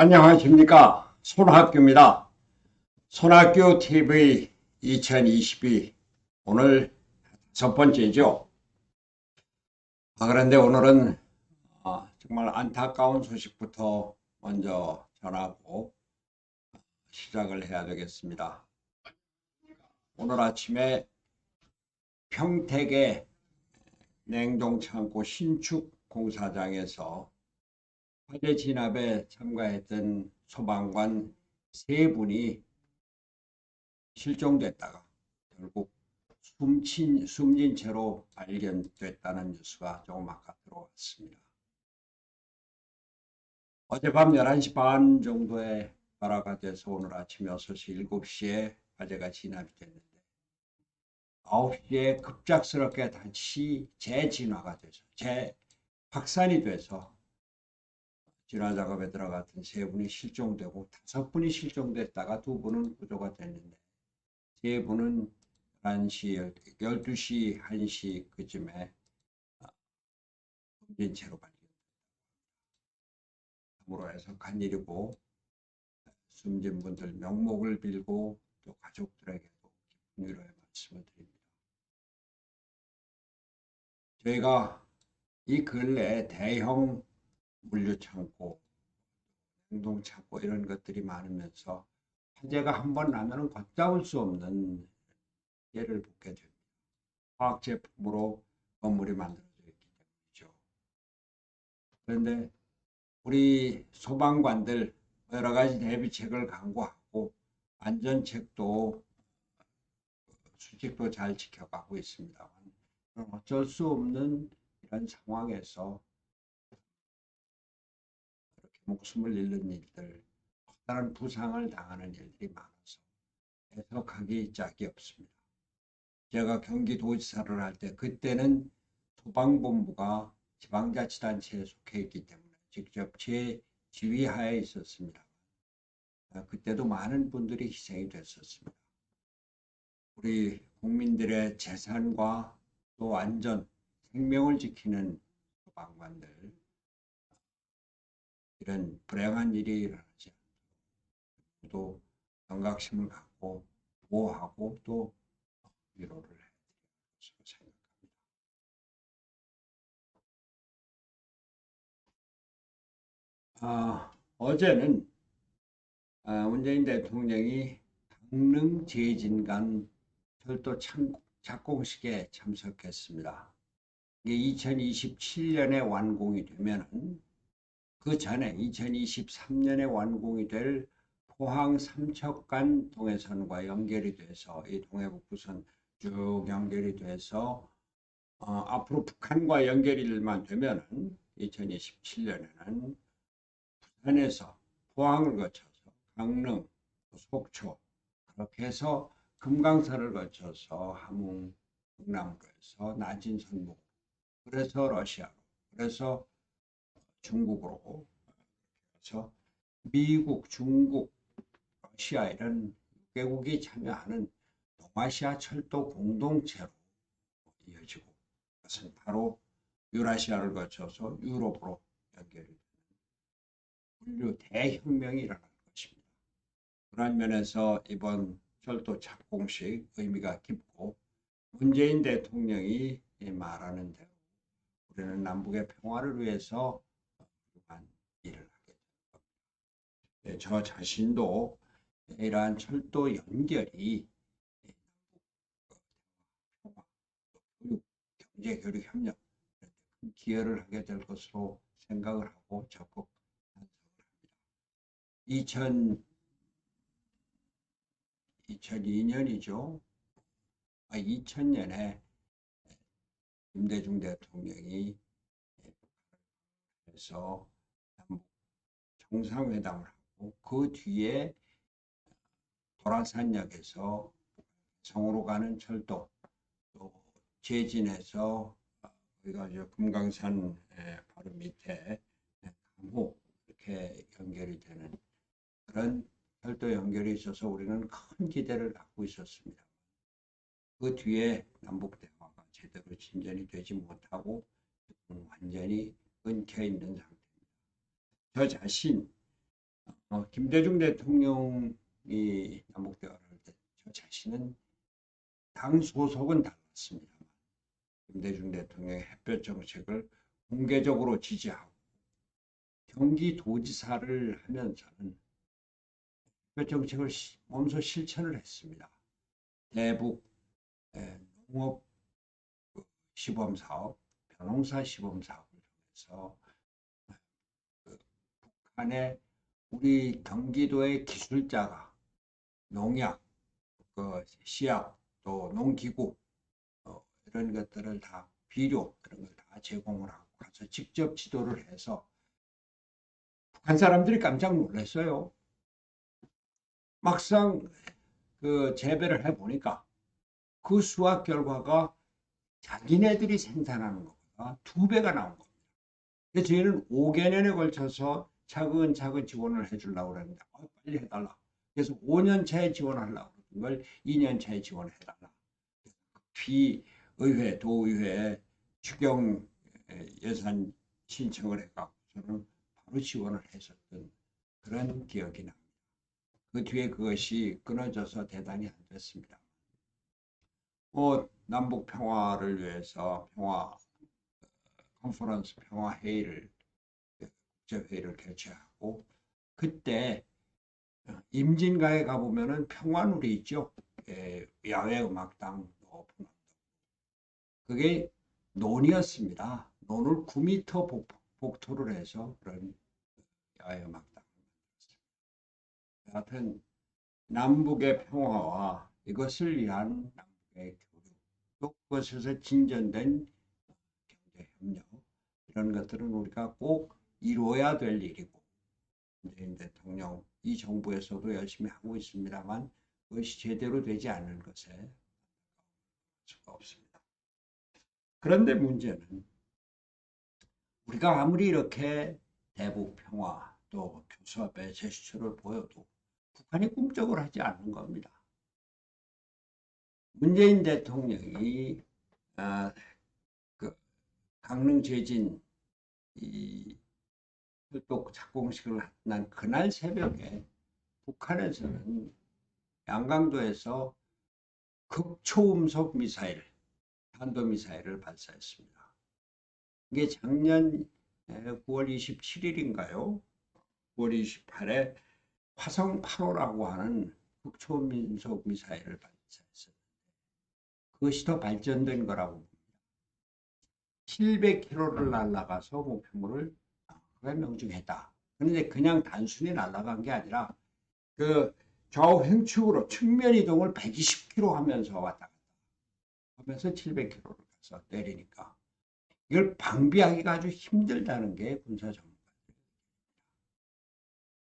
안녕하십니까. 손학규입니다. 손학규 TV 2022 오늘 첫 번째죠. 아, 그런데 오늘은 아, 정말 안타까운 소식부터 먼저 전하고 시작을 해야 되겠습니다. 오늘 아침에 평택의 냉동창고 신축 공사장에서 화재 진압에 참가했던 소방관 세 분이 실종됐다가 결국 숨친, 숨진 채로 발견됐다는 뉴스가 조금 아까 들어왔습니다. 어젯밤 11시 반 정도에 발화가 돼서 오늘 아침 6시, 7시에 화재가 진압이 됐는데 9시에 급작스럽게 다시 재진화가 돼서 재확산이 돼서 진화 작업에 들어갔던 세 분이 실종되고 다섯 분이 실종됐다가 두 분은 구조가 됐는데 세 분은 11시, 12시, 1시 그쯤에 숨진 채로 발견됐다. 참으로 해석한 일이고 숨진 분들 명목을 빌고 또 가족들에게도 깊은 위로의 말씀을 드립니다. 저희가 이 근래 대형 물류 창고, 냉동창고 이런 것들이 많으면서 화재가 한 번 나면 걷잡을 수 없는 예를 보게 됩니다. 화학 제품으로 건물이 만들어져 있기 때문이죠. 그런데 우리 소방관들 여러 가지 대비책을 강구하고 안전책도 수칙도 잘 지켜가고 있습니다만 어쩔 수 없는 이런 상황에서 목숨을 잃는 일들, 커다란 부상을 당하는 일들이 많아서 해석하기 짝이 없습니다. 제가 경기도지사를 할 때 그때는 소방본부가 지방자치단체에 속해 있기 때문에 직접 제 지휘하에 있었습니다. 그때도 많은 분들이 희생이 됐었습니다. 우리 국민들의 재산과 또 안전, 생명을 지키는 소방관들 이런 불행한 일이 일어나지 않도록 또 경각심을 갖고 보호하고 또 위로를 해드리고 생각합니다. 아, 어제는 아, 문재인 대통령이 강릉 제진간 철도 착공식에 참석했습니다. 이게 2027년에 완공이 되면은 그 전에 2023년에 완공이 될 포항 삼척간 동해선과 연결이 돼서 이 동해북부선 쭉 연결이 돼서 어, 앞으로 북한과 연결일만 되면은 2027년에는 부산에서 포항을 거쳐서 강릉, 속초 그렇게 해서 금강산을 거쳐서 함흥, 경남으로 해서 낮은 선목 그래서 러시아로 그래서 중국으로 그래서 미국, 중국, 러시아 이런 6개국이 참여하는 동아시아 철도 공동체로 이어지고 그것은 바로 유라시아를 거쳐서 유럽으로 연결이 되는 물류 대혁명이 일어날 것입니다. 그런 면에서 이번 철도 착공식 의미가 깊고 문재인 대통령이 말하는 대로 우리는 남북의 평화를 위해서 한 일을 하게 될 겁니다. 네, 저 자신도 이러한 철도 연결이 교육, 경제 교류 협력 큰 기여를 하게 될 것으로 생각을 하고 적극 찬성을 합니다. 2000 2002년이죠. 아, 2000년에 김대중 대통령이 해서 정상회담을 그 뒤에 도라산역에서 성으로 가는 철도 또 제진에서 우리가 이제 금강산 바로 밑에 강호 이렇게 연결이 되는 그런 철도 연결이 있어서 우리는 큰 기대를 갖고 있었습니다. 그 뒤에 남북 대화가 제대로 진전이 되지 못하고 완전히 끊겨 있는 상태입니다. 저 자신 어, 김대중 대통령이 남북 대화를 할때저 자신은 당 소속은 달랐습니다. 김대중 대통령의 햇볕 정책을 공개적으로 지지하고 경기도지사를 하면서는 햇볕 정책을 시- 몸소 실천을 했습니다. 대북 에, 농업 그 시범 사업, 벼농사 시범 사업을 통해서 그 북한의 우리 경기도의 기술자가 농약, 그 씨앗, 또 농기구 어, 이런 것들을 다 비료 그런 걸 다 제공을 하고 가서 직접 지도를 해서 북한 사람들이 깜짝 놀랐어요. 막상 그 재배를 해 보니까 그 수확 결과가 자기네들이 생산하는 것보다 두 배가 나온 겁니다. 저희는 5개년에 걸쳐서 차근차근 지원을 해주려고 그랬는데 어, 빨리 해달라. 그래서 5년 차에 지원하려고 그러는 걸 2년 차에 지원해달라. 피 의회, 도의회 추경 예산 신청을 해가지고서는 바로 지원을 했었던 그런 기억이 납니다. 그 뒤에 그것이 끊어져서 대단히 안 됐습니다. 뭐 남북 평화를 위해서 평화 컨퍼런스 평화 회의를 국제 회의를 개최하고 그때 임진가에 가 보면은 평화놀이 있죠. 예, 야외 음악당 높은 언덕. 그게 논이었습니다. 논을 9m 복, 복토를 해서 그런 야외 음악당을 만들었습니다. 하여튼 남북의 평화와 이것을 위한 남북의 교류, 또 그것에서 진전된 경제 협력 이런 것들은 우리가 꼭 이루어야 될 일이고 문재인 대통령 이 정부에서도 열심히 하고 있습니다만 그것이 제대로 되지 않는 것에 수가 없습니다. 그런데 문제는 우리가 아무리 이렇게 대북 평화 또 교섭의 제스처를 보여도 북한이 꿈쩍을 하지 않는 겁니다. 문재인 대통령이 아, 그 강릉 제진 이 철도 착공식을 난 그날 새벽에 북한에서는 양강도에서 극초음속 미사일, 탄도미사일을 발사했습니다. 이게 작년 9월 27일인가요? 9월 28일에 화성 8호라고 하는 극초음속 미사일을 발사했어요. 그것이 더 발전된 거라고 봅니다. 700km를 날아가서 목표물을 그에 명중했다. 그런데 그냥 단순히 날아간 게 아니라 그 좌우 횡축으로 측면 이동을 120km 하면서 왔다 갔다 하면서 700km를 가서 내리니까 이걸 방비하기가 아주 힘들다는 게 군사 전문가들.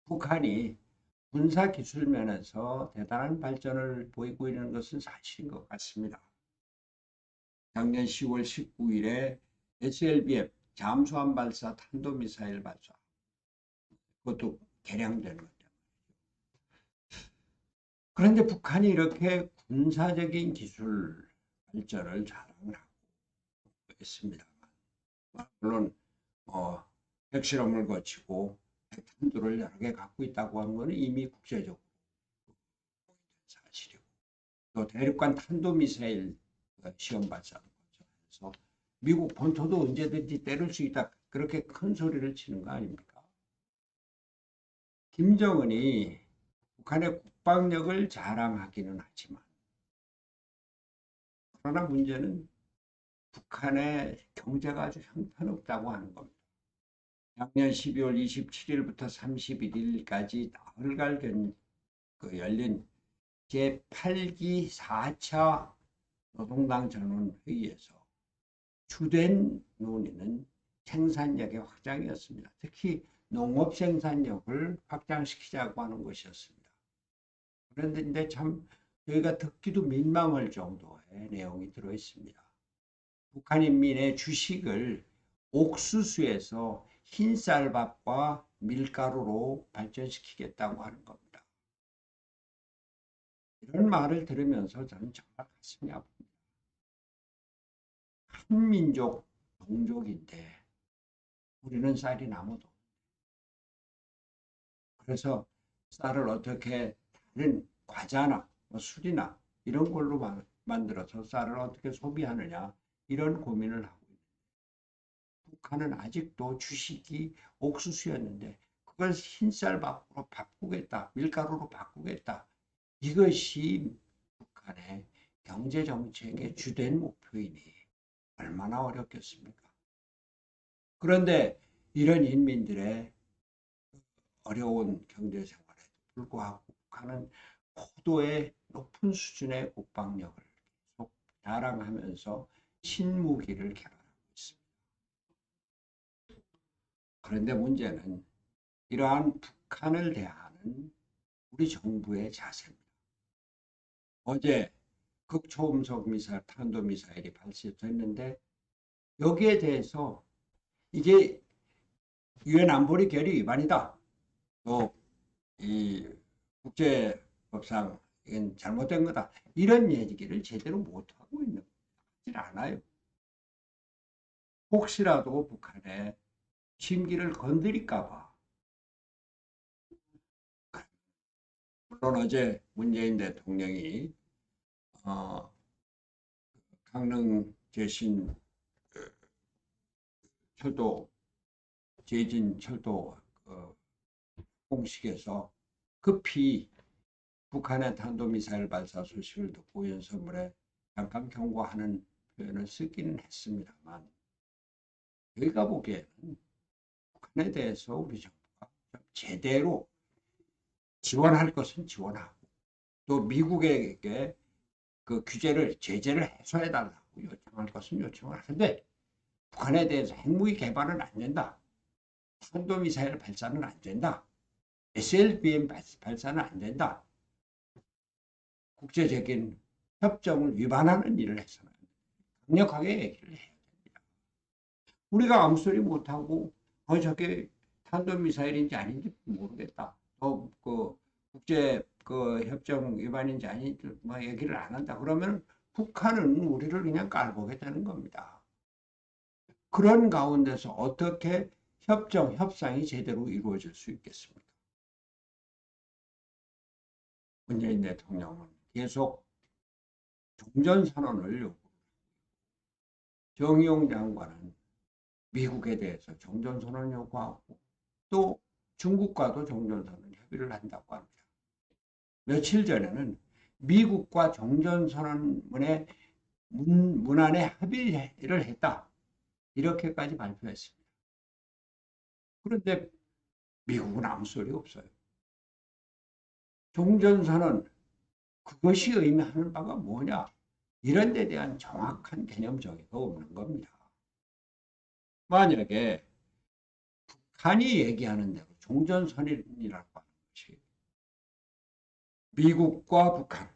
북한이 군사 기술 면에서 대단한 발전을 보이고 있는 것은 사실인 것 같습니다. 작년 10월 19일에 SLBM 잠수함 발사 탄도미사일 발사 그것도 개량된 건데 그런데 북한이 이렇게 군사적인 기술 발전을 자랑을 하고 있습니다. 물론 어, 핵실험을 거치고 핵탄두를 여러 개 갖고 있다고 하는 것은 이미 국제적으로 사실이고 또 대륙간 탄도미사일 시험 거쳐서 미국 본토도 언제든지 때릴 수 있다. 그렇게 큰 소리를 치는 거 아닙니까? 김정은이 북한의 국방력을 자랑하기는 하지만 그러나 문제는 북한의 경제가 아주 형편없다고 하는 겁니다. 작년 12월 27일부터 31일까지 나흘간 그 열린 제8기 4차 노동당 전원 회의에서 주된 논의는 생산력의 확장이었습니다. 특히 농업 생산력을 확장시키자고 하는 것이었습니다. 그런데 참 저희가 듣기도 민망할 정도의 내용이 들어 있습니다. 북한 인민의 주식을 옥수수에서 흰쌀밥과 밀가루로 발전시키겠다고 하는 겁니다. 이런 말을 들으면서 저는 정말 가슴이 아픕니다. 한민족, 동족인데 우리는 쌀이 나무도 그래서 쌀을 어떻게 다른 과자나 뭐 술이나 이런 걸로 만- 만들어서 쌀을 어떻게 소비하느냐 이런 고민을 하고 있는데 북한은 아직도 주식이 옥수수였는데 그걸 흰쌀 밥으로 바꾸겠다 밀가루로 바꾸겠다 이것이 북한의 경제 정책의 주된 목표이니 얼마나 어렵겠습니까? 그런데 이런 인민들의 어려운 경제 생활에도 불구하고 북한은 고도의 높은 수준의 국방력을 계속 자랑하면서 신무기를 개발하고 있습니다. 그런데 문제는 이러한 북한을 대하는 우리 정부의 자세입니다. 어제 극초음속 미사일, 탄도 미사일이 발사됐는데 여기에 대해서 이게 유엔 안보리 결의 위반이다. 또 이 국제법상 이건 잘못된 거다. 이런 얘기를 제대로 못 하고 있는 거지 않아요. 혹시라도 북한의 심기를 건드릴까 봐. 물론 어제 문재인 대통령이 어, 강릉 제신 어, 철도 제진 철도 어, 공식에서 급히 북한의 탄도미사일 발사 소식을 듣고 연설문에 잠깐 경고하는 표현을 쓰기는 했습니다만 저희가 보기에는 북한에 대해서 우리 정부가 좀 제대로 지원할 것은 지원하고 또 미국에게 그 규제를 제재를 해소해 달라고 요청할 것은 요청을 하는데 북한에 대해서 핵무기 개발은 안 된다. 탄도미사일 발사는 안 된다. SLBM 발사는 안 된다. 국제적인 협정을 위반하는 일을 해서는 강력하게 얘기를 해야 됩니다. 우리가 아무 소리 못하고 어 저게 탄도미사일인지 아닌지 모르겠다. 또그 국제 그 협정 위반인지 아닌지 뭐 얘기를 안 한다. 그러면 북한은 우리를 그냥 깔보겠다는 겁니다. 그런 가운데서 어떻게 협정, 협상이 제대로 이루어질 수 있겠습니까? 문재인 대통령은 계속 종전선언을 요구. 정의용 장관은 미국에 대해서 종전선언 요구하고 또 중국과도 종전선언 협의를 한다고 합니다. 며칠 전에는 미국과 종전선언문의 문, 문안에 합의를 했다. 이렇게까지 발표했습니다. 그런데 미국은 아무 소리 없어요. 종전선언 그것이 의미하는 바가 뭐냐 이런 데 대한 정확한 개념 정의가 없는 겁니다. 만약에 북한이 얘기하는 대로 종전선언이라고 미국과 북한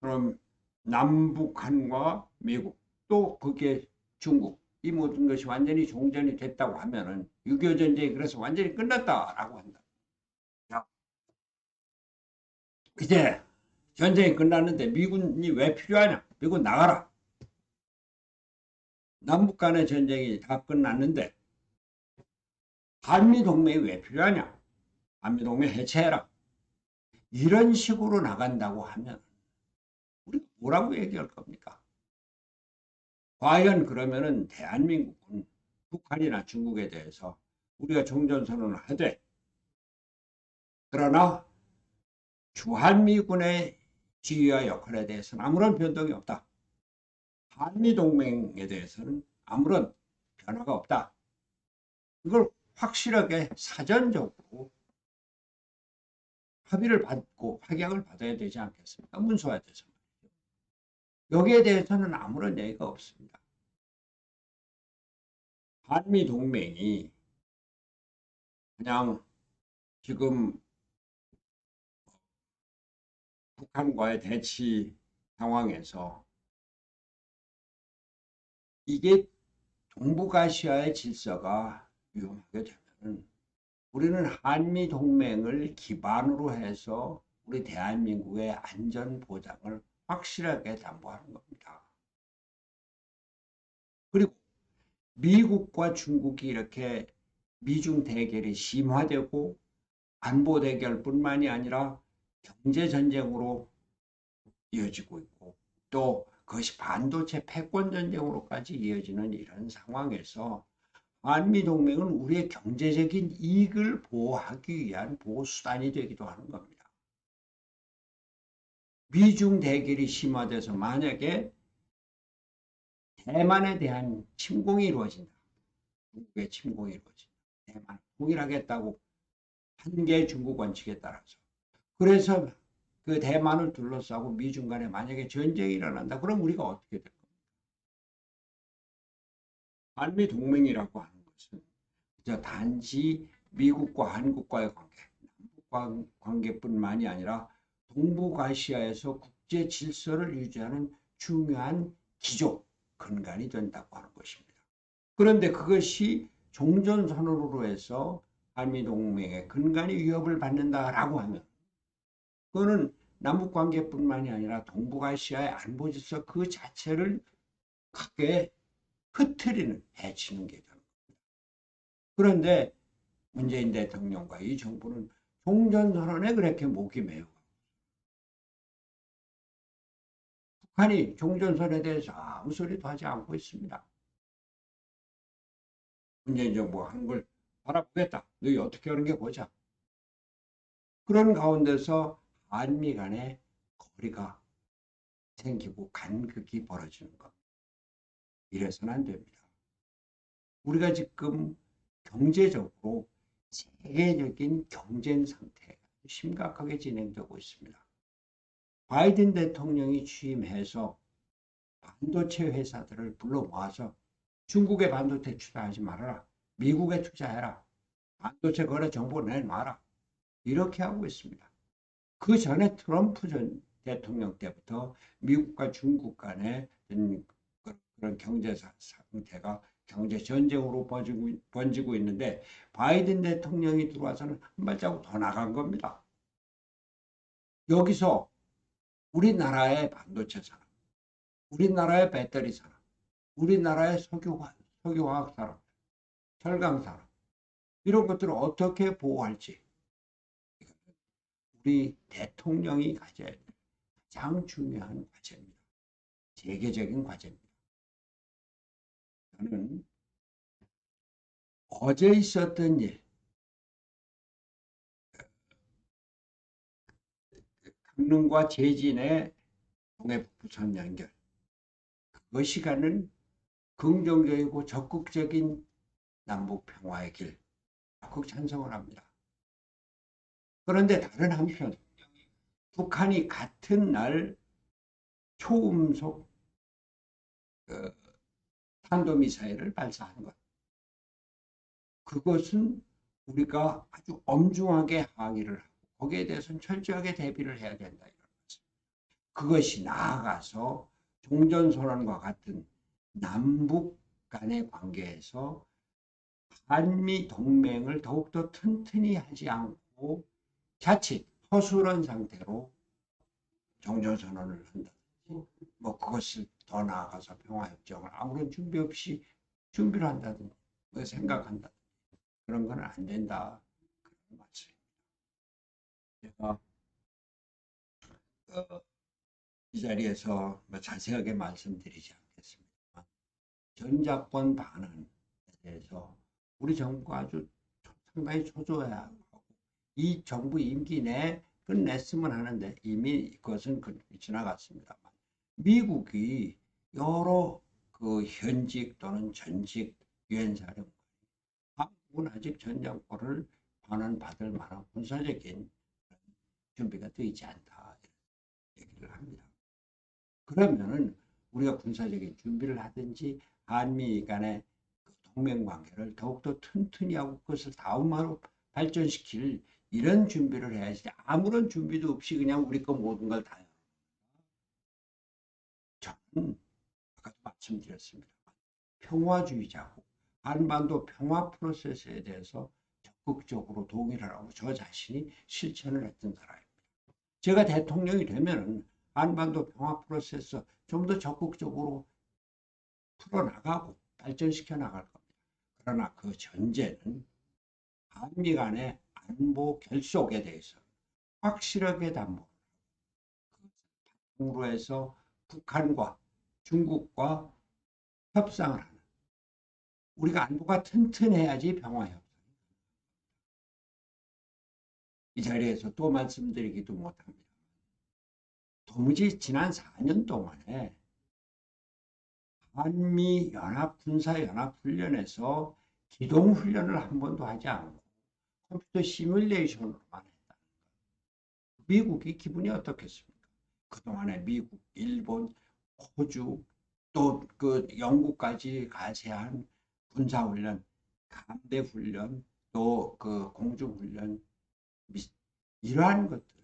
그럼 남북한과 미국 또 그게 중국 이 모든 것이 완전히 종전이 됐다고 하면은 6.25 전쟁이 그래서 완전히 끝났다라고 한다. 자, 이제 전쟁이 끝났는데 미군이 왜 필요하냐? 미군 나가라. 남북 간의 전쟁이 다 끝났는데 한미 동맹이 왜 필요하냐? 한미 동맹 해체해라. 이런 식으로 나간다고 하면 우리 뭐라고 얘기할 겁니까? 과연 그러면은 대한민국은 북한이나 중국에 대해서 우리가 종전선언을 하되 그러나 주한미군의 지위와 역할에 대해서는 아무런 변동이 없다. 한미동맹에 대해서는 아무런 변화가 없다. 이걸 확실하게 사전적으로 합의를 받고 확약을 받아야 되지 않겠습니까? 문서화돼서. 여기에 대해서는 아무런 얘기가 없습니다. 한미 동맹이 그냥 지금 북한과의 대치 상황에서 이게 동북아시아의 질서가 위험하게 되면 우리는 한미 동맹을 기반으로 해서 우리 대한민국의 안전 보장을 확실하게 담보하는 겁니다. 그리고 미국과 중국이 이렇게 미중 대결이 심화되고 안보 대결뿐만이 아니라 경제 전쟁으로 이어지고 있고 또 그것이 반도체 패권 전쟁으로까지 이어지는 이런 상황에서 한미 동맹은 우리의 경제적인 이익을 보호하기 위한 보호 수단이 되기도 하는 겁니다. 미중 대결이 심화돼서 만약에 대만에 대한 침공이 이루어진다. 중국의 침공이 이루어진다. 대만 통일하겠다고 한개 중국 원칙에 따라서. 그래서 그 대만을 둘러싸고 미중 간에 만약에 전쟁이 일어난다. 그럼 우리가 어떻게 될 겁니까? 한미 동맹이라고 하는 것은 그저 단지 미국과 한국과의 관계, 남북 관계뿐만이 아니라 동북아시아에서 국제 질서를 유지하는 중요한 기조, 근간이 된다고 하는 것입니다. 그런데 그것이 종전선언으로 해서 한미동맹의 근간이 위협을 받는다라고 하면 그거는 남북 관계뿐만이 아니라 동북아시아의 안보 질서 그 자체를 크게 흐트리는 해치는 게 되는 겁니다. 그런데 문재인 대통령과 이 정부는 종전선언에 그렇게 목이 메어 북한이 종전선에 대해서 아무 소리도 하지 않고 있습니다. 문재인 정부가 하는 걸 바라보겠다. 너희 어떻게 하는 게 보자. 그런 가운데서 한미 간의 거리가 생기고 간극이 벌어지는 것. 이래서는 안 됩니다. 우리가 지금 경제적으로 세계적인 경쟁 상태가 심각하게 진행되고 있습니다. 바이든 대통령이 취임해서 반도체 회사들을 불러 모아서 중국에 반도체 투자하지 말아라. 미국에 투자해라. 반도체 거래 정보 내놔라. 이렇게 하고 있습니다. 그 전에 트럼프 전 대통령 때부터 미국과 중국 간의 그런 경제 상태가 경제 전쟁으로 번지고, 번지고 있는데 바이든 대통령이 들어와서는 한 발자국 더 나간 겁니다. 여기서 우리나라의 반도체 산업, 우리나라의 배터리 산업, 우리나라의 석유화, 석유화학 산업, 철강 산업 이런 것들을 어떻게 보호할지 우리 대통령이 가져야 될 가장 중요한 과제입니다. 세계적인 과제입니다. 저는 어제 있었던 일, 강릉과 제진의 동해북부선 연결. 그것이 가는 긍정적이고 적극적인 남북 평화의 길. 적극 찬성을 합니다. 그런데 다른 한편, 북한이 같은 날 초음속 그 탄도미사일을 발사한 것. 그것은 우리가 아주 엄중하게 항의를 하고 거기에 대해서는 철저하게 대비를 해야 된다. 이런 거죠. 그것이 나아가서 종전선언과 같은 남북 간의 관계에서 한미 동맹을 더욱더 튼튼히 하지 않고 자칫 허술한 상태로 종전선언을 한다든지 뭐 그것을 더 나아가서 평화협정을 아무런 준비 없이 준비를 한다든지 뭐 생각한다든지 그런 건 안 된다 그런 말씀입니다. 제가 어, 이 자리에서 뭐 자세하게 말씀드리지 않겠습니다만 전작권 반환에 대해서 우리 정부가 아주 상당히 초조해야 하고 이 정부 임기 내에 끝냈으면 하는데 이미 그것은 그 지나갔습니다만 미국이 여러 그 현직 또는 전직 유엔 사령관이 한국은 아직 전장권을 반환받을 만한 군사적인 준비가 되어 있지 않다. 얘기를 합니다. 그러면은 우리가 군사적인 준비를 하든지 한미 간의 그 동맹 관계를 더욱더 튼튼히 하고 그것을 다음으로 발전시킬 이런 준비를 해야지 아무런 준비도 없이 그냥 우리 거 모든 걸 다. 저는 말씀드렸습니다. 평화주의자고 한반도 평화 프로세스에 대해서 적극적으로 동의를 하고 저 자신이 실천을 했던 사람입니다. 제가 대통령이 되면은 한반도 평화 프로세스 좀 더 적극적으로 풀어나가고 발전시켜 나갈 겁니다. 그러나 그 전제는 한미 간의 안보 결속에 대해서 확실하게 담보. 으로 해서 북한과 중국과 협상을 하는. 우리가 안보가 튼튼해야지 평화 협상. 이 자리에서 또 말씀드리기도 못합니다. 도무지 지난 4년 동안에 한미 연합 군사 연합 훈련에서 기동 훈련을 한 번도 하지 않고 컴퓨터 시뮬레이션으로만 했다. 미국이 기분이 어떻겠습니까? 그동안에 미국, 일본, 호주 또 그 영국까지 가세한 군사 훈련, 감대 훈련, 또 그 공중 훈련 이러한 것들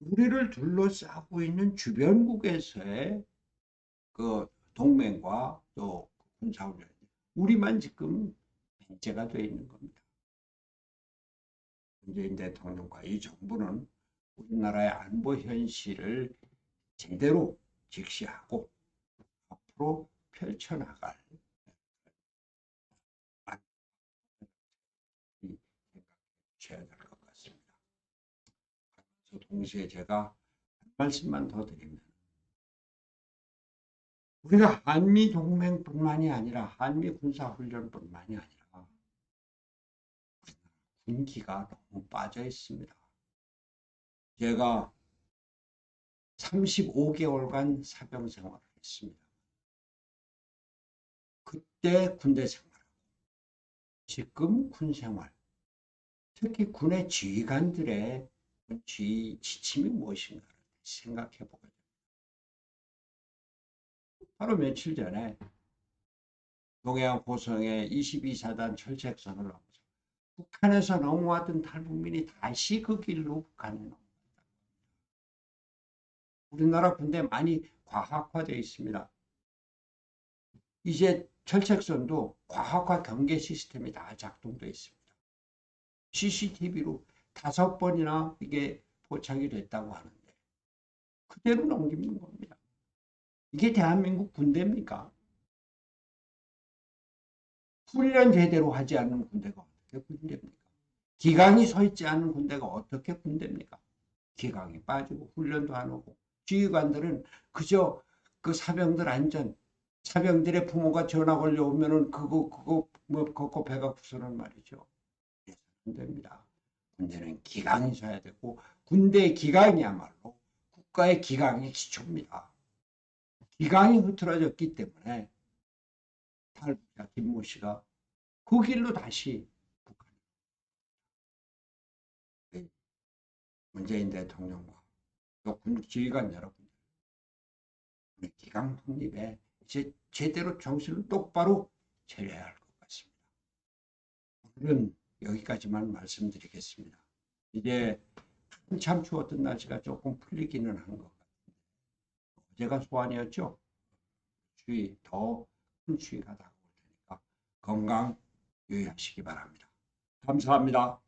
우리를 둘러싸고 있는 주변국에서의 그 동맹과 또 군사훈련 우리만 지금 배제가 되어 있는 겁니다. 문재인 대통령과 이 정부는 우리나라의 안보 현실을 제대로 직시하고 앞으로 펼쳐나갈 생각해 될것 같습니다. 동시에 제가 한 말씀만 더 드리면 우리가 한미 동맹뿐만이 아니라 한미 군사 훈련뿐만이 아니라 군기가 너무 빠져 있습니다. 제가 35개월간 사병 생활을 했습니다. 그때 군대 생활하고 지금 군 생활 특히 군의 지휘관들의 지휘 지침이 무엇인가를 생각해 보게 됩니다. 바로 며칠 전에 동해안 고성에 22사단 철책선을 넘어서 북한에서 넘어왔던 탈북민이 다시 그 길로 북한에 넘어갔다. 우리나라 군대 많이 과학화되어 있습니다. 이제 철책선도 과학화 경계 시스템이 다 작동되어 있습니다. CCTV로 다섯 번이나 이게 포착이 됐다고 하는데 그대로 넘기는 겁니다. 이게 대한민국 군대입니까? 훈련 제대로 하지 않는 군대가 어떻게 군대입니까? 기강이 서 있지 않은 군대가 어떻게 군대입니까? 기강이 빠지고 훈련도 안 하고 지휘관들은 그저 그 사병들 안전 사병들의 부모가 전화 걸려오면은 그거 그거 뭐 그거 배가 부서는 말이죠. 안 됩니다. 군대는 기강이 서야 되고 군대의 기강이야말로 국가의 기강의 기초입니다. 기강이 흐트러졌기 때문에 탈북자 김모 씨가 그 길로 다시 북한 네. 문재인 대통령과 군 지휘관 여러분들 우리 기강 확립에 이제 제대로 정신을 똑바로 차려야 할 것 같습니다. 오늘은 여기까지만 말씀드리겠습니다. 이제 한참 추웠던 날씨가 조금 풀리기는 한 것 같아요. 어제가 소환이었죠. 추위 더 큰 추위가 다가올 테니까 건강 유의하시기 바랍니다. 감사합니다.